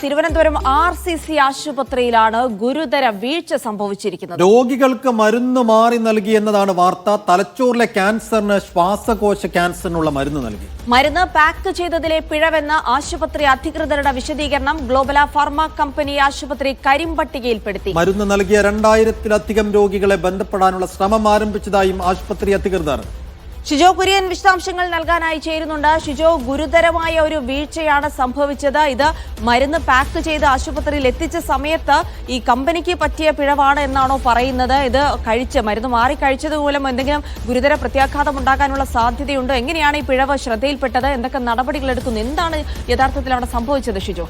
Thiruvananthapuram R C C ആശുപത്രിയിലാണ് ഗുരുതര വീഴ്ച സംഭവിച്ചിരിക്കുന്നത്. രോഗികൾക്ക് മരുന്ന് മാറി നൽകി എന്നതാണ് വാർത്ത. തലച്ചോറിലെ ക്യാൻസറിന് ശ്വാസകോശ ക്യാൻസറിനുള്ള മരുന്ന് നൽകി. മരുന്ന് പാക്ക് ചെയ്തതിലെ പിഴവെന്ന ആശുപത്രി അധികൃതരുടെ വിശദീകരണം ഗ്ലോബല ഫാർമ കമ്പനി ആശുപത്രി കരിമ്പട്ടികയിൽപ്പെടുത്തി. മരുന്ന് നൽകിയ രണ്ടായിരത്തിലധികം രോഗികളെ ബന്ധപ്പെടാനുള്ള ശ്രമം ആരംഭിച്ചതായും ആശുപത്രി അധികൃതർ ഷിജോ കുര്യൻ വിശദാംശങ്ങൾ നൽകാനായി ചേരുന്നുണ്ട്. ഷിജോ ഗുരുതരമായ ഒരു വീഴ്ചയാണ് സംഭവിച്ചത്. ഇത് മരുന്ന് പാക്ക് ചെയ്ത് ആശുപത്രിയിൽ എത്തിച്ച സമയത്ത് ഈ കമ്പനിക്ക് പറ്റിയ പിഴവാണ് എന്നാണോ പറയുന്നത്. ഇത് കഴിച്ച് മരുന്ന് മാറി കഴിച്ചത് മൂലം എന്തെങ്കിലും ഗുരുതര പ്രത്യാഘാതം ഉണ്ടാകാനുള്ള സാധ്യതയുണ്ടോ? എങ്ങനെയാണ് ഈ പിഴവ് ശ്രദ്ധയിൽപ്പെട്ടത്? എന്തൊക്കെ നടപടികൾ എടുക്കുന്നു? എന്താണ് യഥാർത്ഥത്തിൽ അവിടെ സംഭവിച്ചത് ഷിജോ?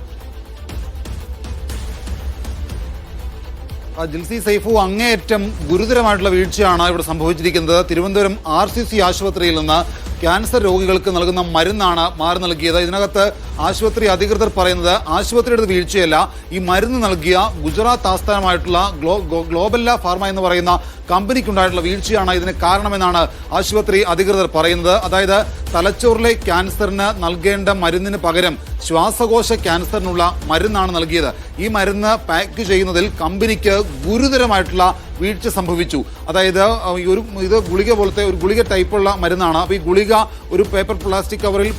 ജിൽസി സൈഫു അങ്ങേയറ്റം ഗുരുതരമായിട്ടുള്ള വീഴ്ചയാണ് ഇവിടെ സംഭവിച്ചിരിക്കുന്നത്. തിരുവനന്തപുരം ആർ സി സി ആശുപത്രിയിൽ നിന്ന് ക്യാൻസർ രോഗികൾക്ക് നൽകുന്ന മരുന്നാണ് മാറി നൽകിയത്. ഇതിനകത്ത് ആശുപത്രി അധികൃതർ പറയുന്നത് ആശുപത്രിയുടെ വീഴ്ചയല്ല ഈ മരുന്ന് നൽകിയ ഗുജറാത്ത് ആസ്ഥാനമായിട്ടുള്ള ഗ്ലോ ഗ്ലോബല്ല ഫാർമ എന്ന് പറയുന്ന കമ്പനിക്കുണ്ടായിട്ടുള്ള വീഴ്ചയാണ് ഇതിന് കാരണമെന്നാണ് ആശുപത്രി അധികൃതർ പറയുന്നത്. അതായത് തലച്ചോറിലെ ക്യാൻസറിന് നൽകേണ്ട മരുന്നിന് പകരം ശ്വാസകോശ ക്യാൻസറിനുള്ള മരുന്നാണ് നൽകിയത്. ഈ മരുന്ന് പാക്ക് ചെയ്യുന്നതിൽ കമ്പനിക്ക് ഗുരുതരമായിട്ടുള്ള വീഴ്ച സംഭവിച്ചു. അതായത് ഈ ഒരു ഇത് ഗുളിക പോലത്തെ ഒരു ഗുളിക ടൈപ്പുള്ള മരുന്നാണ്. അപ്പോൾ ഈ ഗുളിക ഒരു പേപ്പർ പ്ലാസ്റ്റിക് കവറിൽ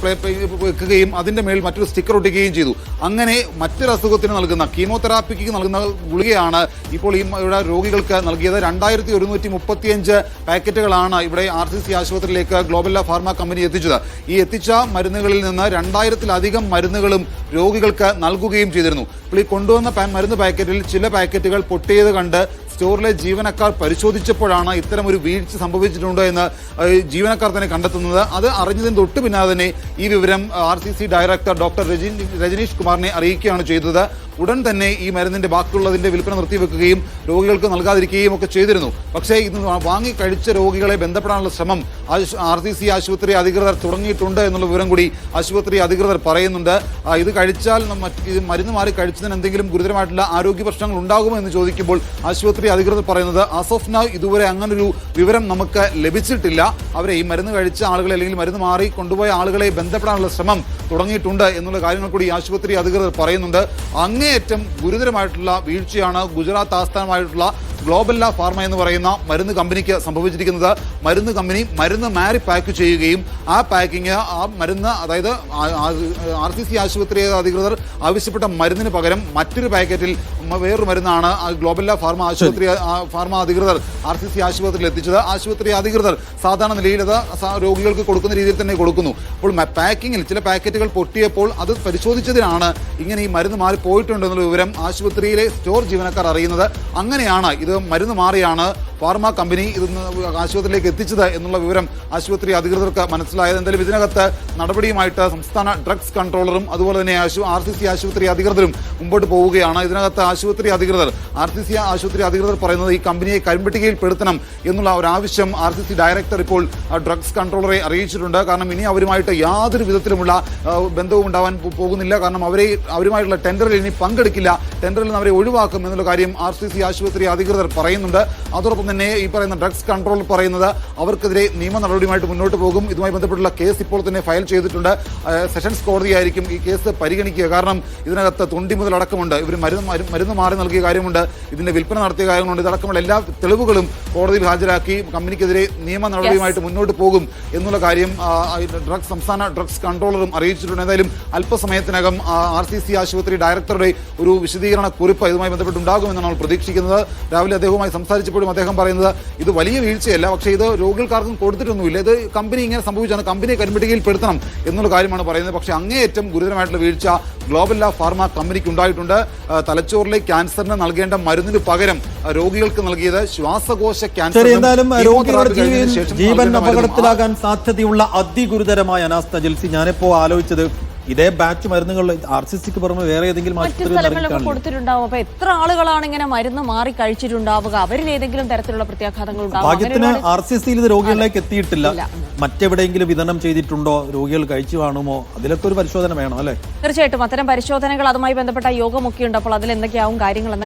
വെക്കുകയും അതിന്റെ മേൽ മറ്റൊരു സ്റ്റിക്കർ ഒട്ടിക്കുകയും ചെയ്തു. അങ്ങനെ മറ്റൊരു അസുഖത്തിന് നൽകുന്ന കീമോതെറാപ്പിക്ക് നൽകുന്ന ഗുളികയാണ് ഇപ്പോൾ ഈ ഇവിടെ രോഗികൾക്ക് നൽകിയത്. രണ്ടായിരത്തി ഒരുന്നൂറ്റി മുപ്പത്തിയഞ്ച് പാക്കറ്റുകളാണ് ഇവിടെ ആർ സി സി ആശുപത്രിയിലേക്ക് ഗ്ലോബൽ ഫാർമ കമ്പനി എത്തിച്ചത്. ഈ എത്തിച്ച മരുന്നുകളിൽ നിന്ന് രണ്ടായിരത്തിലധികം മരുന്നുകളും രോഗികൾക്ക് നൽകുകയും ചെയ്തിരുന്നു. ഇപ്പോൾ ഈ കൊണ്ടുവന്ന മരുന്ന് പാക്കറ്റിൽ ചില പാക്കറ്റുകൾ പൊട്ടിയത് കണ്ട് സ്റ്റോറിലെ ജീവനക്കാർ പരിശോധിച്ചപ്പോഴാണ് ഇത്തരം ഒരു വീഴ്ച സംഭവിച്ചിട്ടുണ്ടോ എന്ന് ജീവനക്കാർ തന്നെ കണ്ടെത്തുന്നത്. അത് അറിഞ്ഞതിന് തൊട്ട് പിന്നാലെ തന്നെ ഈ വിവരം R C C director doctor Rajani Rajneesh കുമാറിനെ അറിയിക്കുകയാണ് ചെയ്തത്. ഉടൻ തന്നെ ഈ മരുന്നിന്റെ ബാക്കിയുള്ളതിന്റെ വിൽപ്പന നിർത്തിവെക്കുകയും രോഗികൾക്ക് നൽകാതിരിക്കുകയും ഒക്കെ ചെയ്തിരുന്നു. പക്ഷേ ഇത് വാങ്ങി കഴിച്ച രോഗികളെ ബന്ധപ്പെടാനുള്ള ശ്രമം ആർ സി സി ആശുപത്രി അധികൃതർ തുടങ്ങിയിട്ടുണ്ട് എന്നുള്ള വിവരം കൂടി ആശുപത്രി അധികൃതർ പറയുന്നുണ്ട്. ഇത് കഴിച്ചാൽ ഇത് മരുന്ന് മാറി കഴിച്ചതിന് എന്തെങ്കിലും ഗുരുതരമായിട്ടുള്ള ആരോഗ്യ പ്രശ്നങ്ങൾ ഉണ്ടാകുമോ എന്ന് ചോദിക്കുമ്പോൾ ആശുപത്രി അധികൃതർ പറയുന്നത് ആസ് നൗ ഇതുവരെ അങ്ങനൊരു വിവരം നമുക്ക് ലഭിച്ചിട്ടില്ല. അവരെ ഈ മരുന്ന് കഴിച്ച ആളുകളെ അല്ലെങ്കിൽ മരുന്ന് മാറി കൊണ്ടുപോയ ആളുകളെ ബന്ധപ്പെടാനുള്ള ശ്രമം തുടങ്ങിയിട്ടുണ്ട് എന്നുള്ള കാര്യങ്ങൾ കൂടി ആശുപത്രി അധികൃതർ പറയുന്നുണ്ട്. അങ്ങേയറ്റം ഗുരുതരമായിട്ടുള്ള വീഴ്ചയാണ് ഗുജറാത്ത് ആസ്ഥാനമായിട്ടുള്ള ഗ്ലോബല്ല ഫാർമ എന്ന് പറയുന്ന മരുന്ന് കമ്പനിക്ക് സംഭവിച്ചിരിക്കുന്നത്. മരുന്ന് കമ്പനി മരുന്ന് മാറി പാക്ക് ചെയ്യുകയും ആ പാക്കിങ് ആ മരുന്ന് അതായത് ആർ സി സി ആശുപത്രി അധികൃതർ ആവശ്യപ്പെട്ട മരുന്നിന് പകരം മറ്റൊരു പാക്കറ്റിൽ വേറൊരു മരുന്നാണ് ഗ്ലോബല്ല ഫാർമ ആശുപത്രി ആ ഫാർമ അധികൃതർ ആർ സി സി ആശുപത്രിയിൽ എത്തിച്ചത്. ആശുപത്രി അധികൃതർ സാധാരണ നിലയിൽ അത് രോഗികൾക്ക് കൊടുക്കുന്ന രീതിയിൽ തന്നെ കൊടുക്കുന്നു. അപ്പോൾ പാക്കിങ്ങിൽ ചില പാക്കറ്റുകൾ പൊട്ടിയപ്പോൾ അത് പരിശോധിച്ചതിനാണ് ഇങ്ങനെ ഈ മരുന്ന് മാറി പോയിട്ടുണ്ടെന്നുള്ള വിവരം ആശുപത്രിയിലെ സ്റ്റോർ ജീവനക്കാർ അറിയുന്നത്. അങ്ങനെയാണ് ഇത് മരുന്ന് മാറിയാണ് ഫാർമ കമ്പനി ഇത് ആശുപത്രിയിലേക്ക് എത്തിച്ചത് എന്നുള്ള വിവരം ആശുപത്രി അധികൃതർക്ക് മനസ്സിലായത്. എന്തായാലും ഇതിനകത്ത് നടപടിയുമായിട്ട് സംസ്ഥാന ഡ്രഗ്സ് കൺട്രോളറും അതുപോലെ തന്നെ ആർ സി സി ആശുപത്രി അധികൃതരും മുമ്പോട്ട് പോവുകയാണ്. ഇതിനകത്ത് ആശുപത്രി അധികൃതർ ആർ സി സി ആശുപത്രി അധികൃതർ പറയുന്നത് ഈ കമ്പനിയെ കരിമ്പട്ടികയിൽ പെടുത്തണം എന്നുള്ള ഒരു ആവശ്യം ആർ സി സി ഡയറക്ടർ ഇപ്പോൾ ഡ്രഗ്സ് കൺട്രോളറെ അറിയിച്ചിട്ടുണ്ട്. കാരണം ഇനി അവരുമായിട്ട് യാതൊരു വിധത്തിലുമുള്ള ബന്ധവും ഉണ്ടാവാൻ പോകുന്നില്ല. കാരണം അവരെ അവരുമായിട്ടുള്ള ടെൻഡറിൽ ഇനി പങ്കെടുക്കില്ല. ടെൻഡറിൽ നിന്ന് അവരെ ഒഴിവാക്കും എന്നുള്ള കാര്യം ആർ സി സി ആശുപത്രി അധികൃതർ പറയുന്നുണ്ട്. അതോടൊപ്പം തന്നെ ഈ പറയുന്ന ഡ്രഗ്സ് കൺട്രോൾ പറയുന്നത് അവർക്കെതിരെ നിയമ നടപടിയുമായിട്ട് മുന്നോട്ട് പോകും. ഇതുമായി ബന്ധപ്പെട്ടുള്ള കേസ് ഇപ്പോൾ തന്നെ ഫയൽ ചെയ്തിട്ടുണ്ട്. സെഷൻസ് കോടതിയായിരിക്കും ഈ കേസ് പരിഗണിക്കുക. കാരണം ഇതിനകത്ത് തൊണ്ടി മുതൽ അടക്കമുണ്ട്. ഇവർ മരുന്ന് മരു- മരുന്ന് മാറി നൽകിയ കാര്യമുണ്ട്. ഇതിന്റെ വിൽപ്പന നടത്തിയ കാര്യങ്ങളുണ്ട്. ഇതടക്കമുള്ള എല്ലാ തെളിവുകളും കോടതിയിൽ ഹാജരാക്കി കമ്പനിക്കെതിരെ നിയമ നടപടിയുമായിട്ട് മുന്നോട്ട് പോകും എന്നുള്ള കാര്യം ഡ്രഗ്സ് സംസ്ഥാന ഡ്രഗ്സ് കൺട്രോളറും അറിയിച്ചിട്ടുണ്ട്. എന്തായാലും അല്പസമയത്തിനകം ആർ സി സി ആശുപത്രി ഡയറക്ടറുടെ ഒരു വിശദീകരണ കുറിപ്പ് ഇതുമായി ബന്ധപ്പെട്ടുണ്ടാകുമെന്നാണ് നമ്മൾ പ്രതീക്ഷിക്കുന്നത്. രാവിലെ അദ്ദേഹവുമായി സംസാരിച്ചപ്പോഴും അദ്ദേഹം പറയുന്നത് ഇത് വലിയ വീഴ്ചയല്ല പക്ഷേ ഇത് രോഗികൾക്കാർക്കും കൊടുത്തിട്ടൊന്നുമില്ല. ഇത് കമ്പനി ഇങ്ങനെ സംഭവിച്ചാണ് കമ്പനിയെ കരിമ്പട്ടികയിൽ പെടുത്തണം എന്നുള്ള കാര്യമാണ് പറയുന്നത്. പക്ഷേ അങ്ങേയറ്റം ഗുരുതരമായിട്ടുള്ള വീഴ്ച ഗ്ലോബൽ ലാ ഫാർമ കമ്പനിക്ക് ഉണ്ടായിട്ടുണ്ട്. തലച്ചോറിലെ ക്യാൻസറിന് നൽകേണ്ട മരുന്നിന് പകരം രോഗികൾക്ക് നൽകിയത് ശ്വാസകോശ ക്യാൻസർ ജീവൻ അപകടത്തിലാകാൻ സാധ്യതയുള്ള അതിഗുരുതരമായ അനാസ്ഥ. ജിൽസി ഞാനിപ്പോ ആലോചിച്ചത് ഇതേ ബാച്ച് മരുന്നുകൾ ആർ സി സിക്ക് പുറമെ വേറെ ഏതെങ്കിലും സ്ഥലങ്ങളിലൊക്കെ കൊടുത്തിട്ടുണ്ടാവും. അപ്പൊ എത്ര ആളുകളാണ് ഇങ്ങനെ മരുന്ന് മാറി കഴിച്ചിട്ടുണ്ടാവുക? അവരിൽ ഏതെങ്കിലും തരത്തിലുള്ള പ്രത്യാഘാതങ്ങൾ ഭാഗ്യത്തിന് ആർ സി സിയിൽ ഇത് രോഗികളിലേക്ക് എത്തിയിട്ടില്ല. മറ്റെവിടെയെങ്കിലും വിതരണം ചെയ്തിട്ടുണ്ടോ? രോഗികൾ കഴിച്ചു കാണുമോ? അതിലൊക്കെ ഒരു പരിശോധന വേണം അല്ലെ? തീർച്ചയായിട്ടും. അത്തരം പരിശോധനകൾ അതുമായി ബന്ധപ്പെട്ട യോഗമൊക്കെ ഉണ്ട് അപ്പോൾ അതിൽ എന്തൊക്കെയാവും കാര്യങ്ങൾ